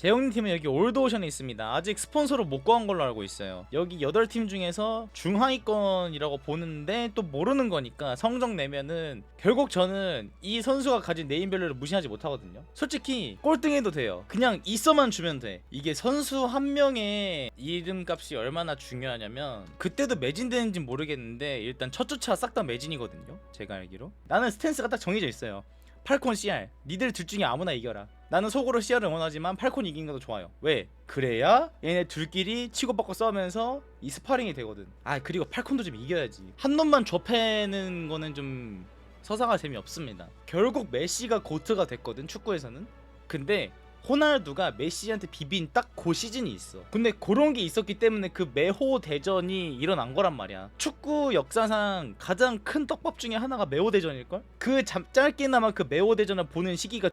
재영님 팀은 여기 올드오션에 있습니다. 아직 스폰서로 못 구한 걸로 알고 있어요. 여기 8팀 중에서 중하위권이라고 보는데 또 모르는 거니까 성적 내면은 결국 저는 이 선수가 가진 네임밸류를 무시하지 못하거든요. 솔직히 꼴등해도 돼요. 그냥 있어만 주면 돼. 이게 선수 한 명의 이름값이 얼마나 중요하냐면 그때도 매진되는지 모르겠는데 일단 첫 주차 싹 다 매진이거든요. 제가 알기로. 나는 스탠스가 딱 정해져 있어요. 팔콘 CR 니들 둘 중에 아무나 이겨라 나는 속으로 CR을 응원하지만 팔콘 이긴 것도 좋아요 왜? 그래야 얘네 둘끼리 치고받고 싸우면서 이 스파링이 되거든 아 그리고 팔콘도 좀 이겨야지 한 놈만 좁혀는 거는 좀 서사가 재미없습니다 결국 메시가 고트가 됐거든 축구에서는 근데 호날두가 메시한테 비빈 딱 그 시즌이 있어. 근데 그런 게 있었기 때문에 그 메호 대전이 일어난 거란 말이야. 축구 역사상 가장 큰 떡밥 중에 하나가 메호 대전일걸? 그 잠, 짧게나마 그 메호 대전을 보는 시기가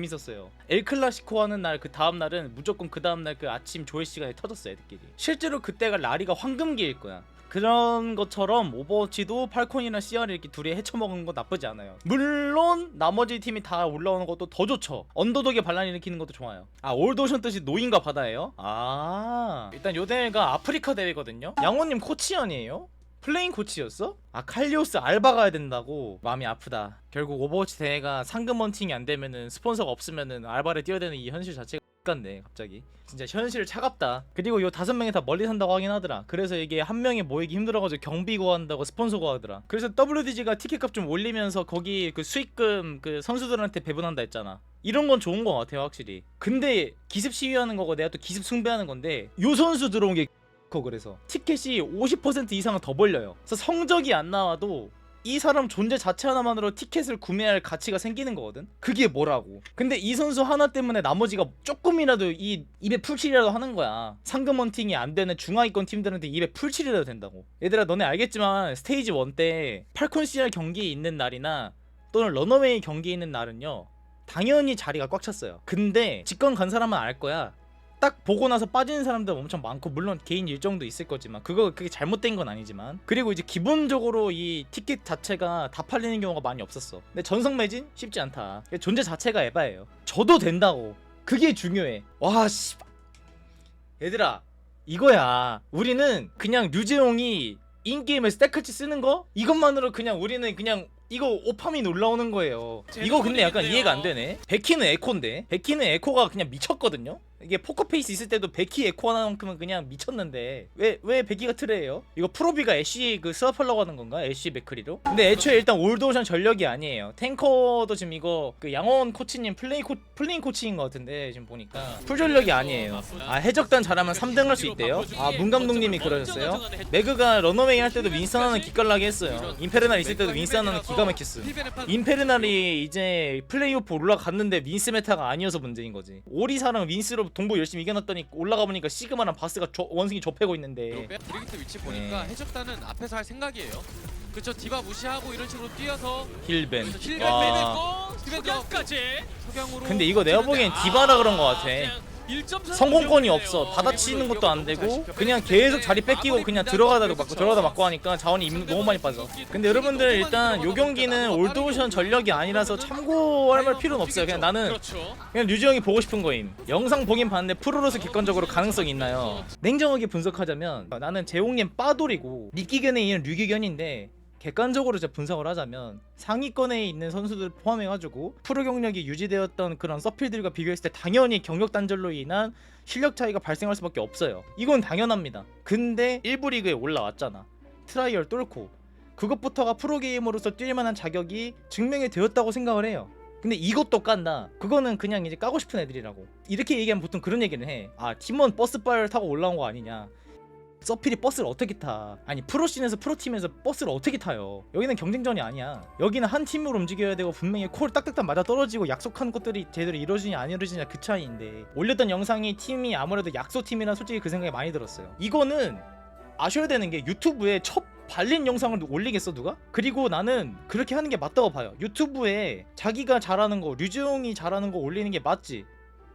재밌었어요. 엘 클라시코 하는 날 그 다음 날은 무조건 그 다음 날 그 아침 조회 시간에 터졌어 애들끼리. 실제로 그때가 라리가 황금기일 거야. 그런 것처럼 오버워치도 팔콘이나 CR을 이렇게 둘이 헤쳐먹은 거 나쁘지 않아요. 물론 나머지 팀이 다 올라오는 것도 더 좋죠. 언더독에 반란 일으키는 것도 좋아요. 아 올드오션 뜻이 노인과 바다예요? 아 일단 요 대회가 아프리카 대회거든요. 양호님 코치 아니에요? 플레인 코치였어? 아 칼리오스 알바 가야 된다고. 마음이 아프다. 결국 오버워치 대회가 상금 헌팅이 안 되면은 스폰서가 없으면은 알바를 뛰어야 되는 이 현실 자체가 같네 갑자기. 진짜 현실 차갑다. 그리고 요 다섯 명이 다 멀리 산다고 하긴 하더라. 그래서 이게 한 명이 모이기 힘들어가지고 경비 구한다고 스폰서 구하더라. 그래서 WDG가 티켓값 좀 올리면서 거기 그 수익금 그 선수들한테 배분한다 했잖아. 이런 건 좋은 거 같아요 확실히. 근데 기습 시위하는 거고 내가 또 기습 숭배하는 건데 요 선수 들어온 게 거 그래서 티켓이 50% 이상은 더 벌려요 그래서 성적이 안 나와도 이 사람 존재 자체 하나만으로 티켓을 구매할 가치가 생기는 거거든. 그게 뭐라고? 근데 이 선수 하나 때문에 나머지가 조금이라도 이 입에 풀칠이라도 하는 거야. 상금 헌팅이 안 되는 중하위권 팀들한테 입에 풀칠이라도 된다고. 얘들아 너네 알겠지만 스테이지 1 때 팔콘 CR 경기 있는 날이나 또는 런어웨이 경기 있는 날은요. 당연히 자리가 꽉 찼어요. 근데 직관 간 사람은 알 거야. 딱 보고 나서 빠지는 사람들 엄청 많고 물론 개인 일정도 있을 거지만 그거 그게 잘못된 건 아니지만. 그리고 이제 기본적으로 이 티켓 자체가 다 팔리는 경우가 많이 없었어. 근데 전성 매진? 쉽지 않다. 존재 자체가 에바예요. 저도 된다고. 그게 중요해. 와 씨. 얘들아 이거야. 우리는 그냥 류재용이 인게임에 스태크치 쓰는 거? 이것만으로 그냥 우리는 그냥 이거 오파민 올라오는 거예요. 이거 근데 약간. 이해가 안 되네. 베키는 에코인데. 베키는 에코가 그냥 미쳤거든요. 이게 포커페이스 있을 때도 베키 에코 하나만큼은 그냥 미쳤는데 왜 왜 베키가 트레예요? 이거 프로비가 애쉬 그 스왑하려고 하는 건가? 애쉬 맥크리로? 근데 애초에 일단 올드오션 전력이 아니에요. 탱커도 지금 이거 그 양원 코치님 플레이 코 플레인 코치인 것 같은데 지금 보니까 풀 전력이 아니에요. 아 해적단 잘하면 3등 할 수 있대요? 아 문 감독님이 그러셨어요? 매그가 런어웨이 할 때도 윈스턴 하는 기깔나게 했어요. 임페르날 있을 때도 윈스턴 하는 기가 막혔어. 임페르날이 이제 플레이오프 올라갔는데 윈스 메타가 아니어서 문제인 거지. 오리사랑 윈스로 동부 열심히 이겨놨더니 올라가 보니까 시그마랑 바스가 조- 원숭이 좁혀고 있는데 브리기트 위치 보니까 네. 해적단은 앞에서 할 생각이에요. 그쵸 디바 무시하고 이런 식으로 뛰어서 힐벤. 힐 와. 빼내고 석양까지 석양으로 근데 이거 내가 보기엔 디바라 그런 거 같아. 아, 성공권이 없어. 받아치는 것도 안 되고 그냥 계속 자리 뺏기고 그냥 들어가다 맞고 들어가다 맞고 하니까 자원이 임- 너무 많이 빠져. 근데 여러분들 일단 요 경기는 올드오션 전력이 아니라서 참고할 말 필요는 없어요. 그냥 나는 그렇죠. 그냥 류지영이 보고 싶은 거임. 영상 보긴 봤는데 프로로서 객관적으로 가능성이 있나요? 냉정하게 분석하자면 나는 재홍님 빠돌이고 미끼견에 있는 류기견인데 객관적으로 이제 분석을 하자면 상위권에 있는 선수들 포함해가지고 프로 경력이 유지되었던 그런 서필들과 비교했을 때 당연히 경력 단절로 인한 실력 차이가 발생할 수밖에 없어요. 이건 당연합니다. 근데 1부 리그에 올라왔잖아. 트라이얼 뚫고 그것부터가 프로게이머로서 뛸 만한 자격이 증명이 되었다고 생각을 해요. 근데 이것도 깐다. 그거는 그냥 이제 까고 싶은 애들이라고. 이렇게 얘기하면 보통 그런 얘기를 해. 아, 팀원 버스빨 타고 올라온 거 아니냐. 서필이 버스를 어떻게 타? 아니 프로씬에서 프로팀에서 버스를 어떻게 타요? 여기는 경쟁전이 아니야. 여기는 한 팀으로 움직여야 되고 분명히 콜 딱딱딱 맞아 떨어지고 약속한 것들이 제대로 이루어지냐 안 이루어지냐 그 차이인데 올렸던 영상이 팀이 아무래도 약소 팀이라 솔직히 그 생각이 많이 들었어요. 이거는 아셔야 되는 게 유튜브에 첫 발린 영상을 올리겠어 누가? 그리고 나는 그렇게 하는 게 맞다고 봐요. 유튜브에 자기가 잘하는 거 류재용이 잘하는 거 올리는 게 맞지.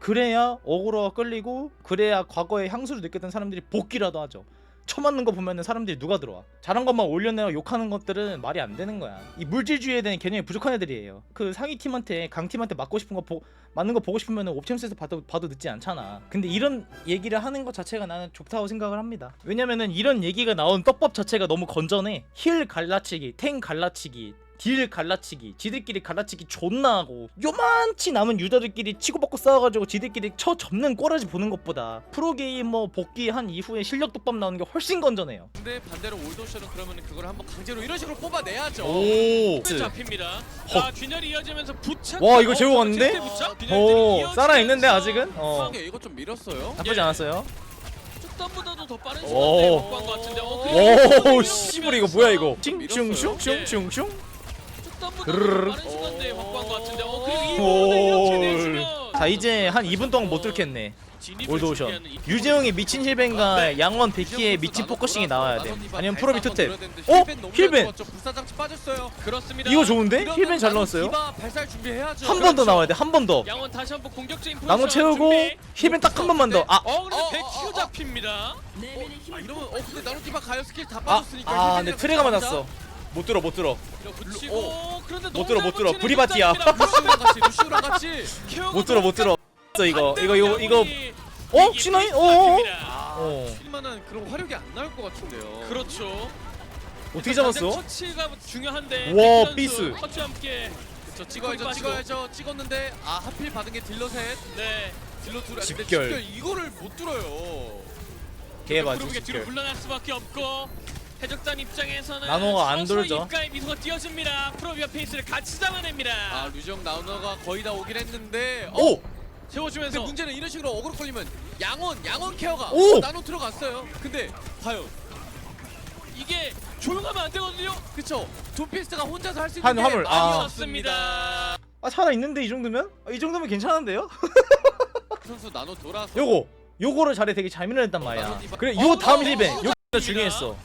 그래야 어그로가 끌리고 그래야 과거에 향수를 느꼈던 사람들이 복귀라도 하죠. 쳐맞는 거 보면은 사람들이 누가 들어와? 잘한 것만 올려내고 욕하는 것들은 말이 안 되는 거야. 이 물질주의에 대한 개념이 부족한 애들이에요. 그 상위 팀한테 강 팀한테 맞고 싶은 거 보, 맞는 거 보고 싶으면 옵챔스에서 봐도, 봐도 늦지 않잖아. 근데 이런 얘기를 하는 것 자체가 나는 좋다고 생각을 합니다. 왜냐면은 이런 얘기가 나온 떡밥 자체가 너무 건전해. 힐 갈라치기 탱 갈라치기 딜 갈라치기 지들끼리 갈라치기 존나 하고 요만치 남은 유저들끼리 치고받고 싸워가지고 지들끼리 쳐 접는 꼬라지 보는 것보다 프로게이머 복귀한 이후에 실력 독밥 나오는 게 훨씬 건전해요 근데 반대로 올도션은 그러면 그걸 한번 강제로 이런 식으로 뽑아내야죠. 오 잡힙니다. 헉. 아 균열이 이어지면서 부착. 와, 이거 제법 왔는데? 오 살아 있는데 아직은 어 이거 좀 밀었어요. 나쁘지 않았어요 땀보다도 더 빠른 오. 시간대 확보한 것 같은데. 어, 그리고 오 이거 씨발 이거 뭐야 이거. 슝슝슝슝슝 빠른 시간대 확보한 것 같은데. 어 그리고. 이번에 이렇게 자 이제 한 2분 동안 못 진입을 올드오션 준비하는 이- 유재영의 미친 힐벤과 양원 베키의 미친 포커싱이 나와야 돼 아니면 프로비 투탭 어? 힐벤 불사장치 빠졌어요. 그렇습니다. 이거 좋은데? 힐벤 잘 넣었어요 디바 발살 준비해야죠. 한 번 더 나와야 돼 한 번더 양원 다시 한번 공격적인 나무 포지션 채우고 준비. 힐벤 딱한 번만 더아 어 근데 어, 어, 백큐 어, 잡힙니다. 아 이러면 어 근데 나노 디바 가요 스킬 다 아, 빠졌으니까. 아, 근데 힐벤이랑 트레가 같이 맞았어. 못 들어, 못 들어. 붙이고 어. 그런데 못 들어, 못 들어. 브리바티야. 루시우랑 같이 루시우랑 같이. 케어가 못 들어, 못 들어. 있어 이거, 안 이거, 이거, 이거. 어? 신화이? 페이스 어, 어? 잡힙니다. 아, 어. 킬만한 그런 화력이 안 나올 것 같은데요. 그렇죠. 어떻게 잡았어? 처치가 중요한데. 와. 선수 터치와 함께 저 찍어야죠. 찍어야죠. 찍었는데 아 하필 받은 게 딜러 셋, 네. 딜러 둘. 근데 집결. 이거를 못 뚫어요. 개 맞지, 프로브가 뒤로. 물러날 수밖에 없고 해적단 입장에서는 나노가 안 서서히 돌죠. 입가에 미소가 띄어집니다. 프로비와 페이스를 같이 잡아냅니다. 아 류정 나우너가 거의 다 오긴 했는데. 어? 오! 근데 채워주면서 문제는 이런 식으로 어그로 걸리면 양원, 양원 케어가 오! 어, 나노 들어갔어요. 근데 과연 이게 조용하면 안 되거든요. 그쵸? 돈피스트가 혼자서 할수 있는 한게 화물, 많이 아. 좋습니다. 아, 살아 있는데 이 정도면? 아, 이 정도면 괜찮은데요? 선수 나노 돌아서 요거. 요거를 자리 되게 잘 밀어냈단 말이야. 나도 디바- 그래, 요 다음 어, 힐벤. 어, 요거 진짜 중요했어.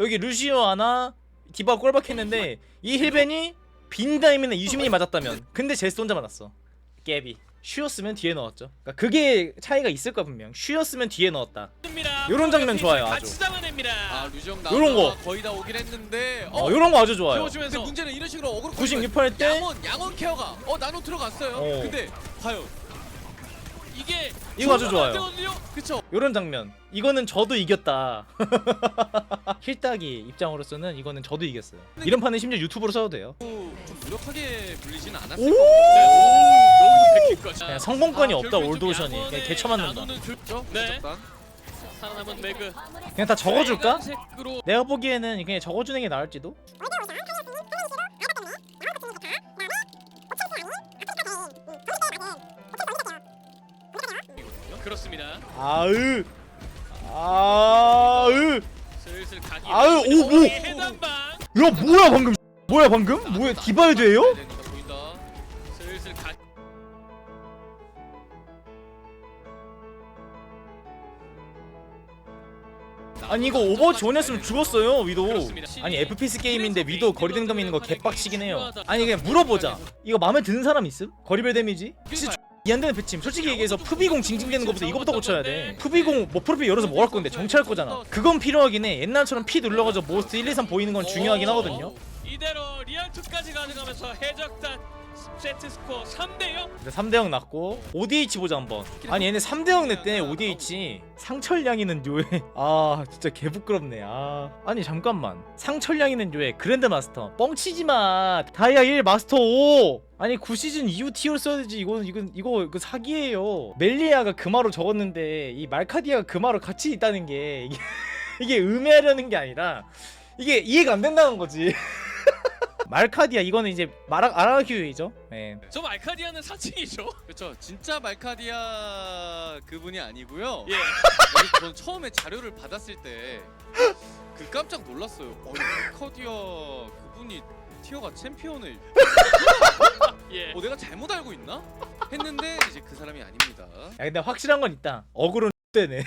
여기 루시오 하나, 디바 꼴박했는데 이 힐벤이 빈 타임에는 유시민이 맞았다면. 근데 제스 혼자 맞았어. 깨비. 쉬었으면 뒤에 넣었죠. 그러니까 그게 차이가 있을 거야 분명. 쉬었으면 뒤에 넣었다. 요런 장면 좋아요, 아주. 아 요런 거. 거의 다 오긴 했는데 어, 요런 거 아주 좋아요. 근데 문제는 이런 식으로 어그로 걸리면 96%할 때 양원, 양원 케어가 어 나노 들어갔어요. 어. 근데 과연 이게 이거 아주 좋아요. 그쵸? 요런 장면. 이거는 저도 이겼다. 힐따기 입장으로서는 이거는 저도 이겼어요. 이런 판은 심지어 유튜브로 써도 돼요. 좀 무력하게 물리진 않았을 오! 것 네, 여기서 백킬까지. 그냥 성공권이 아, 없다 올드오션이. 그냥. 나노는 줄- 같죠? 네. 네. 살아남은 매그. 그냥 다 적어줄까? 내가 보기에는 그냥 적어주는 게 나을지도. 그렇습니다. 아으. 아으. 슬슬 각이 아유, 오, 오. 해단방. 야 뭐야 방금? 뭐야 방금? 뭐야? 보인다. 슬슬 각. 아니 이거 오버워치 원 했으면 죽었어요 위도. 아니 FPS 게임인데 위도 거리 댕덤 있는 거 개빡치긴 해요 아니 그냥 물어보자 이거 마음에 드는 사람 있음? 거리별 데미지? 진짜 이안 되는 패침 솔직히 얘기해서 푸비공 징징대는 것보다 이거부터 고쳐야 돼. 푸비공 뭐 프로필 열어서 뭐 할 건데 정치할 거잖아. 그건 필요하긴 해. 옛날처럼 P 눌러가지고 모스트 1, 2, 3 보이는 건 중요하긴 하거든요. 이대로 리얼2까지 가져가면서 해적단 세트 스코어 3대 0. 3대0 났고 ODH 보자 한번. 아니 얘네 3대0 냈대 ODH 상철량이는 요에 아 진짜 개부끄럽네. 아 아니 잠깐만. 상철량이는 요에 그랜드 마스터. 뻥치지마. 다이아 1 마스터 5 아니 9시즌 이후 티어를 써야지. 이거 이거 이거 그 사기예요. 멜리아가 금화로 적었는데 이 말카디아가 금화로 같이 있다는 게 이게, 이게 음해하려는 게 아니라 이게 이해가 안 된다는 거지 말카디아 이거는 이제 마라 아라큐이죠 네. 저 말카디아는 사칭이죠. 그렇죠. 진짜 말카디아 그분이 아니고요. 예. 전 처음에 자료를 받았을 때 그 깜짝 놀랐어요. 어, 말카디아 그분이 티어가 챔피언을 예. 어 내가 잘못 알고 있나? 했는데 이제 그 사람이 아닙니다. 야 근데 확실한 건 있다 어그로는 때네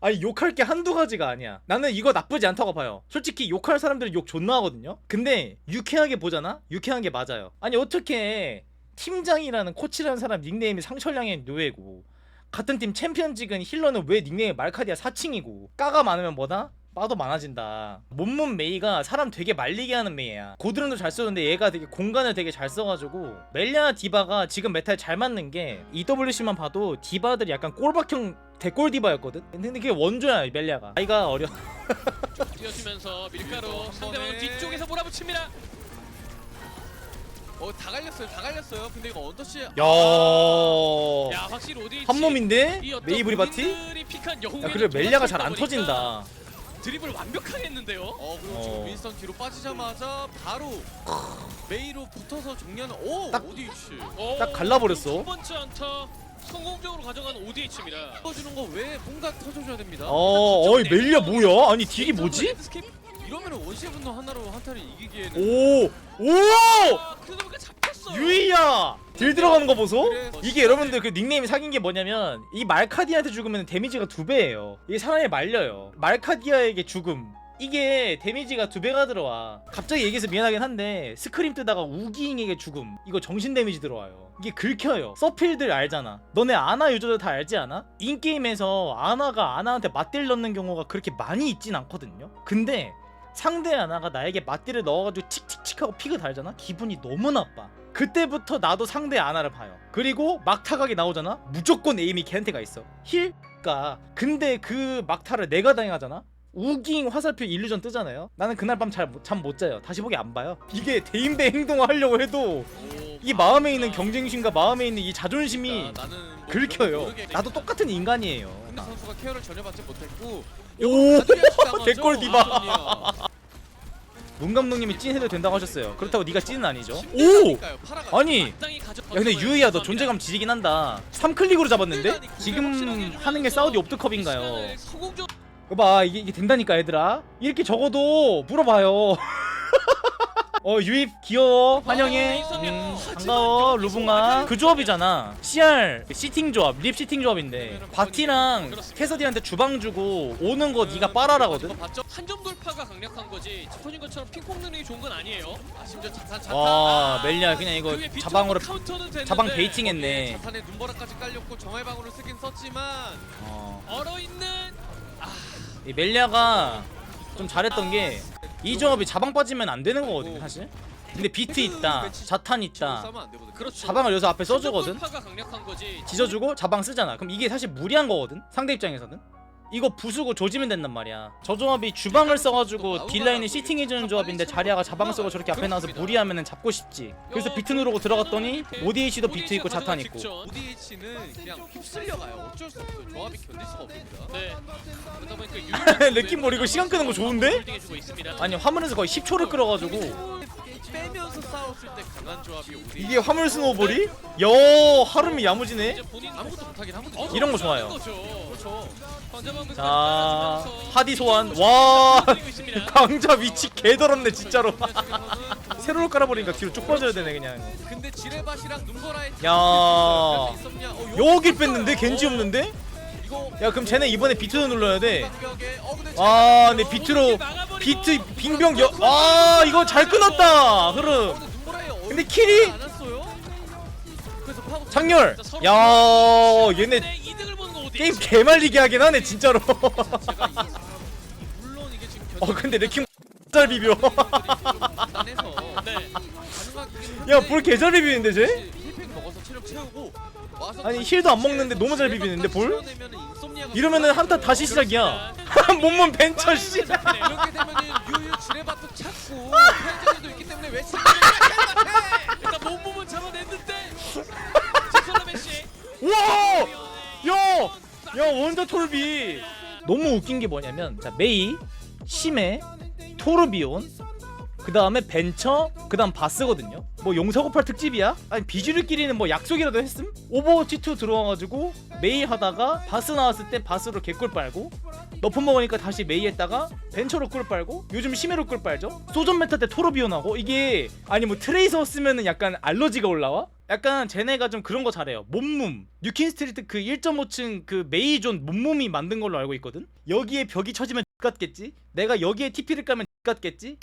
아니 욕할 게 한두 가지가 아니야 나는 이거 나쁘지 않다고 봐요 솔직히 욕할 사람들은 욕 존나 하거든요 근데 유쾌하게 보잖아? 유쾌한 게 맞아요 아니 어떻게 팀장이라는 코치라는 사람 닉네임이 상철량의 노예고 같은 팀 챔피언 찍은 힐러는 왜 닉네임이 말카디아 4층이고 까가 많으면 뭐다? 빠도 많아진다. 몸몸 메이가 사람 되게 말리게 하는 메이야. 고드름도 잘 쓰는데 얘가 되게 공간을 되게 잘 써가지고 멜리아 디바가 지금 메타에 잘 맞는 게 EWC만 봐도 디바들이 약간 꼴박형 대꼴 디바였거든. 근데 그게 원조야 이 멜리아가. 아이가 어려. 뛰어주면서 밀가루 한 상대방은 번에. 뒤쪽에서 몰아붙입니다. 어다 갈렸어요 다 갈렸어요 근데 이거 언더씨 야. 야 확실히 오디 한 몸인데 메이브리 바티? 픽한 야 그래 멜리아가 잘 안 터진다. 드립을 완벽하게 했는데요. 어 그리고 어. 지금 윈스턴 뒤로 빠지자마자 바로 메이로 붙어서 정리하는 오 딱- 오디치 오, 딱 갈라버렸어. 두 번째 안타 성공적으로 가져간 ODH입니다. 터주는 거 왜 뭔가 터져줘야 됩니다 어, 어이 멜리아 뭐야? 아니 딜이 뭐지? 이러면 원시 분노 하나로 한타를 이기기에는 오, 오, 아, 그러다 보니까 잡혔어요. 유이야. 딜 들어가는 거 보소? 이게 여러분들 그 닉네임이 사귄 게 뭐냐면 이 말카디아한테 죽으면 데미지가 두 배예요. 이게 사람이 말려요. 말카디아에게 죽음. 이게 데미지가 두 배가 들어와. 갑자기 얘기해서 미안하긴 한데 스크림 뜨다가 우기잉에게 죽음. 이거 정신 데미지 들어와요. 이게 긁혀요. 서필들 알잖아. 너네 아나 유저들 다 알지 않아? 인게임에서 아나가 아나한테 맞딜 넣는 경우가 그렇게 많이 있진 않거든요. 근데 상대 아나가 나에게 맞딜을 넣어가지고 칙칙칙하고 피그 달잖아? 기분이 너무 나빠. 그때부터 나도 상대 아나를 봐요. 그리고 막타각이 나오잖아? 무조건 에임이 걔한테가 있어. 힐 까? 근데 그 막타를 내가 당하잖아? 우깅 화살표 일루전 뜨잖아요. 나는 그날 밤 잘 잠 못 자요. 다시 보기 안 봐요. 이게 대인배 행동을 하려고 해도 이 마음에 있는 경쟁심과 마음에 있는 이 자존심이 나는 뭐 긁혀요. 나도 똑같은 인간이에요. 근데 선수가 케어를 전혀 받지 못했고 오, 개꿀 디바. 아, 문 감독님이 찐 해도 된다고 하셨어요. 그렇다고 네가 찐은 아니죠? 오! 아니 야 근데 유이야 너 존재감 지지긴 한다 3클릭으로 잡았는데? 지금 하는 게 사우디 옵트컵인가요? 봐봐 이게, 이게 된다니까 얘들아. 이렇게 적어도 물어봐요. 어 유입 귀여워. 환영해. 음, 반가워 루붕아. 그 조합이잖아. CR 시팅 조합 립 시팅 조합인데. 바티랑 캐서디한테 주방 주고 오는 거 네가 빨아라거든? 봤죠? 한점 돌파가 강력한 거지. 짚어진 것처럼 핑퐁 능력이 좋은 건 아니에요. 아 심지어 자탄 자탄. 와 멜리아 그냥 이거 그 자방으로 자방 베이팅 했네. 자탄에 눈보라까지 깔렸고 정화의 방으로 쓰긴 썼지만 어. 얼어 있는 이 멜리아가 좀 잘했던 게 이 조합이 자방 빠지면 안 되는 거거든 사실. 근데 비트 있다 자탄 있다. 싸면 안 되거든 그렇죠. 자방을 여기서 앞에 써주거든. 강력한 거지. 지져주고 자방 쓰잖아. 그럼 이게 사실 무리한 거거든 상대 입장에서는 이거 부수고 조지면 된단 말이야. 저 조합이 주방을 써가지고 딜라인을 시팅해주는 조합인데 자리아가 자방 쓰고 저렇게 앞에 나와서 무리하면 잡고 싶지. 그래서 비트 누르고 들어갔더니 ODH도 비트 있고 자탄 있고. ODH는 그냥 휩쓸려가요. 어쩔 수 없어요 조합이 견딜 수가 없습니다. 네. 그러다 보니까 레킹 버리고 시간 끄는 거 좋은데? 있습니다. 아니 화물에서 거의 10초를 끌어가지고 빼면서 싸웠을 때 강한 조합이 ODH 이게 화물 스노볼이? 여 하름이 야무지네 이제 본인 아무것도 못하긴 아무것도 어, 못하긴 이런 거 좋아요. 거죠. 그렇죠 자 하디 소환 와 강자 위치 개더럽네 진짜로 세로로 깔아버리니까 뒤로 쭉 빠져야 되네 그냥 근데 지레밭이랑 눈보라의 야. 있었냐? 어, 있어요. 뺐는데 겐지 없는데? 야 그럼 쟤네 이번에 비트도 눌러야 돼. 아잘 근데. 비트로 비트 빙병 여. 아 이거 잘 끊었다. 어, 흐름. 근데 킬이 장렬. 야 얘네 어디? 게임 개말리게 하긴 하네 진짜로. 어 근데 레킹 잘 비벼. 네. 야볼 개잘 비비는데 쟤? 아니, 힐도 안 먹는데 너무 잘 비비는데, 볼? 이러면은 한타 다시 시작이야. 몸몸 벤처 씨. 이렇게 되면은 유유 지레밭도 찾고 펜저리도 있기 때문에 왜 지금 일단 몸몸은 잡아냈는데. 제설라메 씨. 와! 야! 야 원더 톨비 너무 웃긴 게 뭐냐면 자 메이 심해 토르비온 그 다음에 벤처 그 다음 바스거든요 뭐 용서고팔 특집이야? 아니 비주류끼리는 뭐 약속이라도 했음? 오버워치 2 들어와가지고 메이 하다가 바스 나왔을 때 바스로 개꿀 빨고 너프 먹으니까 다시 메이 했다가 벤처로 꿀 빨고 요즘 심해로 꿀 빨죠 소전 메타 때 토르비온 하고 이게 아니 뭐 트레이서 쓰면은 약간 알러지가 올라와? 약간 쟤네가 좀 그런 거 잘해요. 몸몸. 뉴킨 스트리트 그 1.5층 그 메이존 몸몸이 만든 걸로 알고 있거든. 여기에 벽이 쳐지면 X 같겠지. 내가 여기에 TP를 까면 X 같겠지.